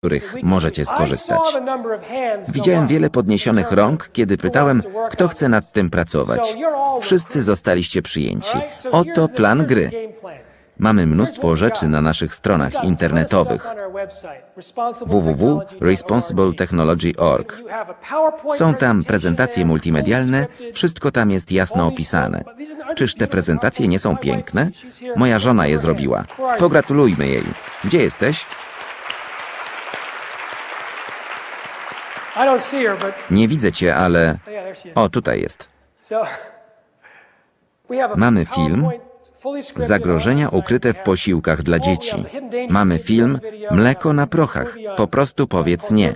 których możecie skorzystać. Widziałem wiele podniesionych rąk, kiedy pytałem, kto chce nad tym pracować. Wszyscy zostaliście przyjęci. Oto plan gry. Mamy mnóstwo rzeczy na naszych stronach internetowych www.responsibletechnology.org. Są tam prezentacje multimedialne, wszystko tam jest jasno opisane. Czyż te prezentacje nie są piękne? Moja żona je zrobiła. Pogratulujmy jej. Gdzie jesteś? Nie widzę cię, ale... O, tutaj jest. Mamy film Zagrożenia ukryte w posiłkach dla dzieci. Mamy film Mleko na prochach. Po prostu powiedz nie.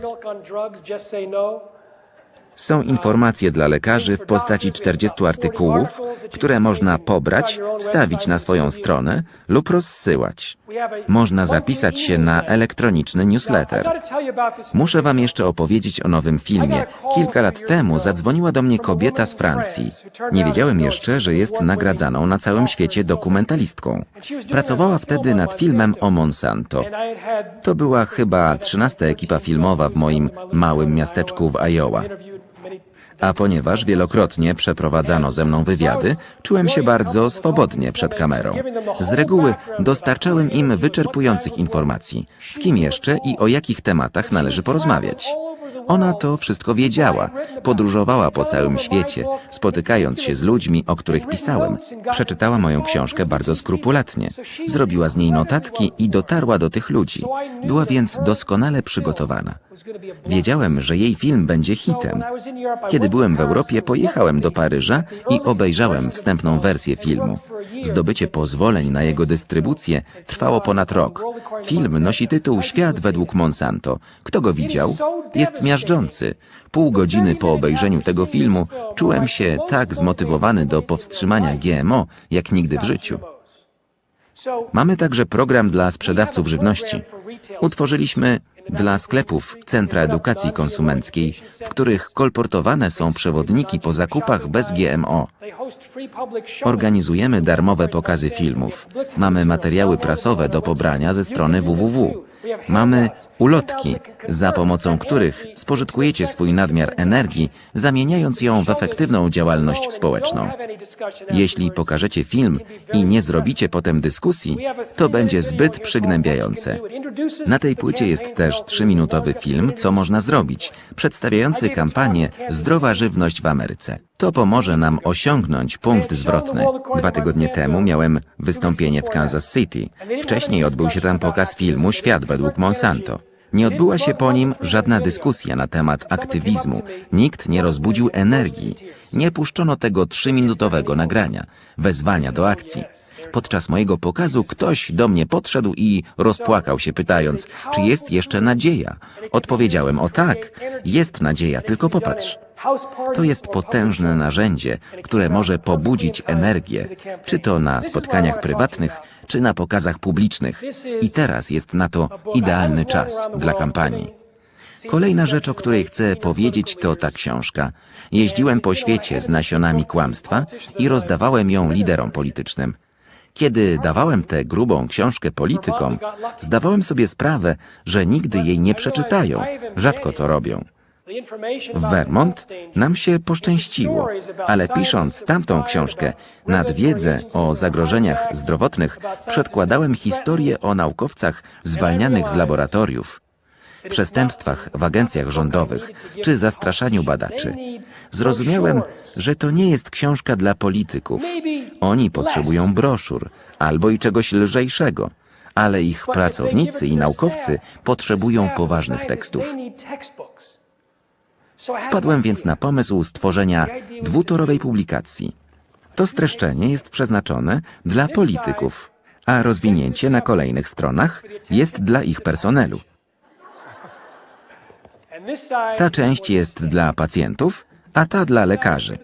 Są informacje dla lekarzy w postaci 40 artykułów, które można pobrać, wstawić na swoją stronę lub rozsyłać. Można zapisać się na elektroniczny newsletter. Muszę Wam jeszcze opowiedzieć o nowym filmie. Kilka lat temu zadzwoniła do mnie kobieta z Francji. Nie wiedziałem jeszcze, że jest nagradzaną na całym świecie dokumentalistką. Pracowała wtedy nad filmem o Monsanto. To była chyba trzynasta ekipa filmowa w moim małym miasteczku w Iowa. A ponieważ wielokrotnie przeprowadzano ze mną wywiady, czułem się bardzo swobodnie przed kamerą. Z reguły dostarczałem im wyczerpujących informacji, z kim jeszcze i o jakich tematach należy porozmawiać. Ona to wszystko wiedziała, podróżowała po całym świecie, spotykając się z ludźmi, o których pisałem. Przeczytała moją książkę bardzo skrupulatnie. Zrobiła z niej notatki i dotarła do tych ludzi. Była więc doskonale przygotowana. Wiedziałem, że jej film będzie hitem. Kiedy byłem w Europie, pojechałem do Paryża i obejrzałem wstępną wersję filmu. Zdobycie pozwoleń na jego dystrybucję trwało ponad rok. Film nosi tytuł Świat według Monsanto. Kto go widział? Jest miażdżący. Pół godziny po obejrzeniu tego filmu czułem się tak zmotywowany do powstrzymania GMO, jak nigdy w życiu. Mamy także program dla sprzedawców żywności. Utworzyliśmy dla sklepów Centra Edukacji Konsumenckiej, w których kolportowane są przewodniki po zakupach bez GMO. Organizujemy darmowe pokazy filmów. Mamy materiały prasowe do pobrania ze strony www. Mamy ulotki, za pomocą których spożytkujecie swój nadmiar energii, zamieniając ją w efektywną działalność społeczną. Jeśli pokażecie film i nie zrobicie potem dyskusji, to będzie zbyt przygnębiające. Na tej płycie jest też trzyminutowy film, co można zrobić, przedstawiający kampanię Zdrowa żywność w Ameryce. To pomoże nam osiągnąć punkt zwrotny. Dwa tygodnie temu miałem wystąpienie w Kansas City. Wcześniej odbył się tam pokaz filmu Świat według Monsanto. Nie odbyła się po nim żadna dyskusja na temat aktywizmu. Nikt nie rozbudził energii. Nie puszczono tego trzyminutowego nagrania, wezwania do akcji. Podczas mojego pokazu ktoś do mnie podszedł i rozpłakał się, pytając, czy jest jeszcze nadzieja. Odpowiedziałem, o tak, jest nadzieja, tylko popatrz. To jest potężne narzędzie, które może pobudzić energię, czy to na spotkaniach prywatnych, czy na pokazach publicznych. I teraz jest na to idealny czas dla kampanii. Kolejna rzecz, o której chcę powiedzieć, to ta książka. Jeździłem po świecie z nasionami kłamstwa i rozdawałem ją liderom politycznym. Kiedy dawałem tę grubą książkę politykom, zdawałem sobie sprawę, że nigdy jej nie przeczytają. Rzadko to robią. W Vermont nam się poszczęściło, ale pisząc tamtą książkę, nad wiedzę o zagrożeniach zdrowotnych przedkładałem historię o naukowcach zwalnianych z laboratoriów, przestępstwach w agencjach rządowych czy zastraszaniu badaczy. Zrozumiałem, że to nie jest książka dla polityków. Oni potrzebują broszur albo i czegoś lżejszego, ale ich pracownicy i naukowcy potrzebują poważnych tekstów. Wpadłem więc na pomysł stworzenia dwutorowej publikacji. To streszczenie jest przeznaczone dla polityków, a rozwinięcie na kolejnych stronach jest dla ich personelu. Ta część jest dla pacjentów, a ta dla lekarzy.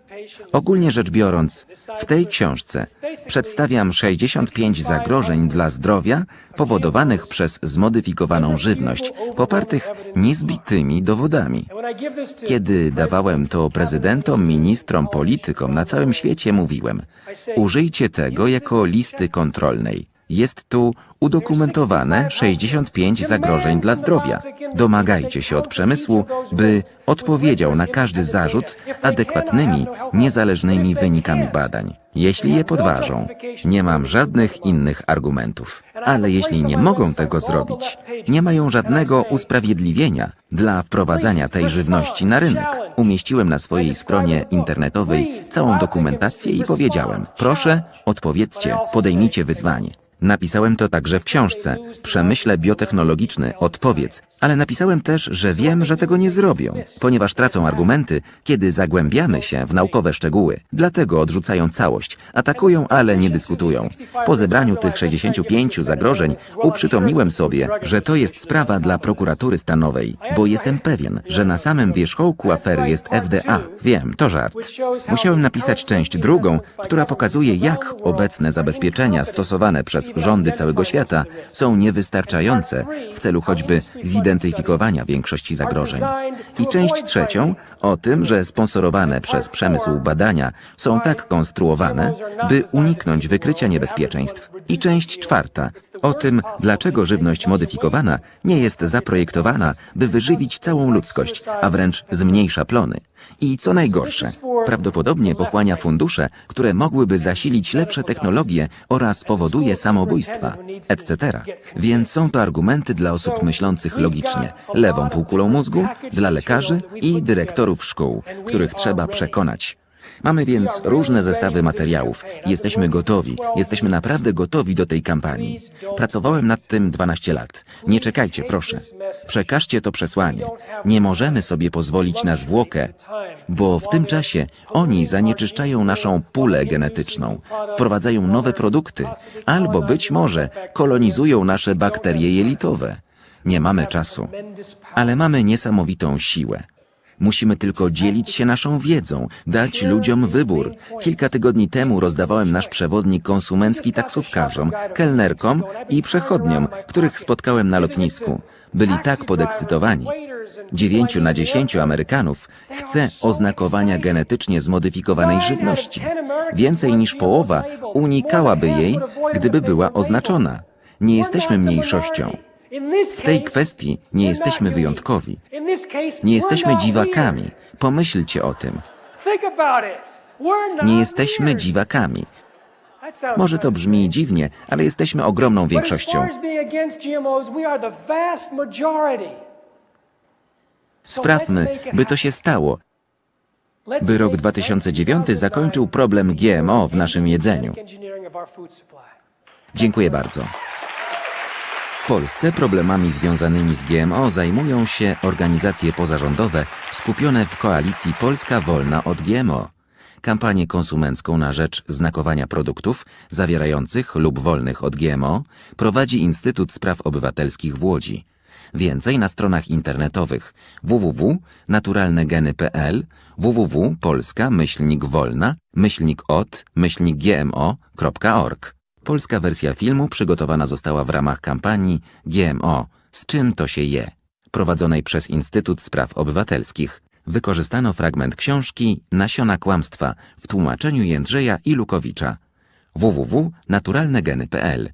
Ogólnie rzecz biorąc, w tej książce przedstawiam 65 zagrożeń dla zdrowia powodowanych przez zmodyfikowaną żywność, popartych niezbitymi dowodami. Kiedy dawałem to prezydentom, ministrom, politykom na całym świecie, mówiłem: Użyjcie tego jako listy kontrolnej. Jest tu udokumentowane 65 zagrożeń dla zdrowia. Domagajcie się od przemysłu, by odpowiedział na każdy zarzut adekwatnymi, niezależnymi wynikami badań. Jeśli je podważą, nie mam żadnych innych argumentów. Ale jeśli nie mogą tego zrobić, nie mają żadnego usprawiedliwienia dla wprowadzania tej żywności na rynek. Umieściłem na swojej stronie internetowej całą dokumentację i powiedziałem: Proszę, odpowiedzcie, podejmijcie wyzwanie. Napisałem to także w książce Przemyśle biotechnologiczny Odpowiedz, ale napisałem też, że wiem, że tego nie zrobią, ponieważ tracą argumenty, kiedy zagłębiamy się w naukowe szczegóły. Dlatego odrzucają całość, atakują, ale nie dyskutują. Po zebraniu tych 65 zagrożeń uprzytomniłem sobie, że to jest sprawa dla prokuratury stanowej, bo jestem pewien, że na samym wierzchołku afery jest FDA. Wiem, to żart. Musiałem napisać część drugą, która pokazuje, jak obecne zabezpieczenia stosowane przez rządy całego świata są niewystarczające w celu choćby zidentyfikowania większości zagrożeń. I część trzecią o tym, że sponsorowane przez przemysł badania są tak konstruowane, by uniknąć wykrycia niebezpieczeństw. I część czwarta o tym, dlaczego żywność modyfikowana nie jest zaprojektowana, by wyżywić całą ludzkość, a wręcz zmniejsza plony. I co najgorsze, prawdopodobnie pochłania fundusze, które mogłyby zasilić lepsze technologie oraz powoduje samobójstwa, etc. Więc są to argumenty dla osób myślących logicznie, lewą półkulą mózgu, dla lekarzy i dyrektorów szkół, których trzeba przekonać. Mamy więc różne zestawy materiałów. Jesteśmy gotowi, jesteśmy naprawdę gotowi do tej kampanii. Pracowałem nad tym 12 lat. Nie czekajcie, proszę. Przekażcie to przesłanie. Nie możemy sobie pozwolić na zwłokę, bo w tym czasie oni zanieczyszczają naszą pulę genetyczną, wprowadzają nowe produkty, albo być może kolonizują nasze bakterie jelitowe. Nie mamy czasu, ale mamy niesamowitą siłę. Musimy tylko dzielić się naszą wiedzą, dać ludziom wybór. Kilka tygodni temu rozdawałem nasz przewodnik konsumencki taksówkarzom, kelnerkom i przechodniom, których spotkałem na lotnisku. Byli tak podekscytowani. Dziewięciu na dziesięciu Amerykanów chce oznakowania genetycznie zmodyfikowanej żywności. Więcej niż połowa unikałaby jej, gdyby była oznaczona. Nie jesteśmy mniejszością. W tej kwestii nie jesteśmy wyjątkowi. Nie jesteśmy dziwakami. Pomyślcie o tym. Nie jesteśmy dziwakami. Może to brzmi dziwnie, ale jesteśmy ogromną większością. Sprawmy, by to się stało, by rok 2009 zakończył problem GMO w naszym jedzeniu. Dziękuję bardzo. W Polsce problemami związanymi z GMO zajmują się organizacje pozarządowe skupione w koalicji Polska Wolna od GMO. Kampanię konsumencką na rzecz znakowania produktów zawierających lub wolnych od GMO prowadzi Instytut Spraw Obywatelskich w Łodzi. Więcej na stronach internetowych www.naturalnegeny.pl, www.polska-wolna-od-gmo.org. Polska wersja filmu przygotowana została w ramach kampanii GMO Z czym to się je? prowadzonej przez Instytut Spraw Obywatelskich. Wykorzystano fragment książki Nasiona kłamstwa w tłumaczeniu Jędrzeja Ilukowicza www.naturalnegeny.pl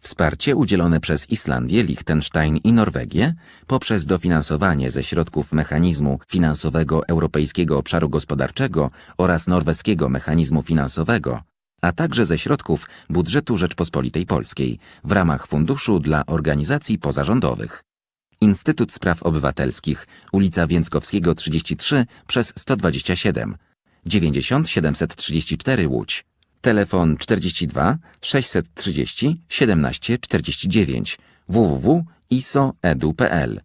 Wsparcie udzielone przez Islandię, Liechtenstein i Norwegię poprzez dofinansowanie ze środków mechanizmu finansowego Europejskiego Obszaru Gospodarczego oraz norweskiego mechanizmu finansowego, a także ze środków budżetu Rzeczpospolitej Polskiej w ramach Funduszu dla Organizacji Pozarządowych. Instytut Spraw Obywatelskich, ulica Więckowskiego 33 przez 127, 90 734 Łódź. Telefon 42 630 17 49 www.iso.edu.pl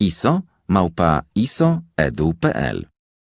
ISO małpa iso.edu.pl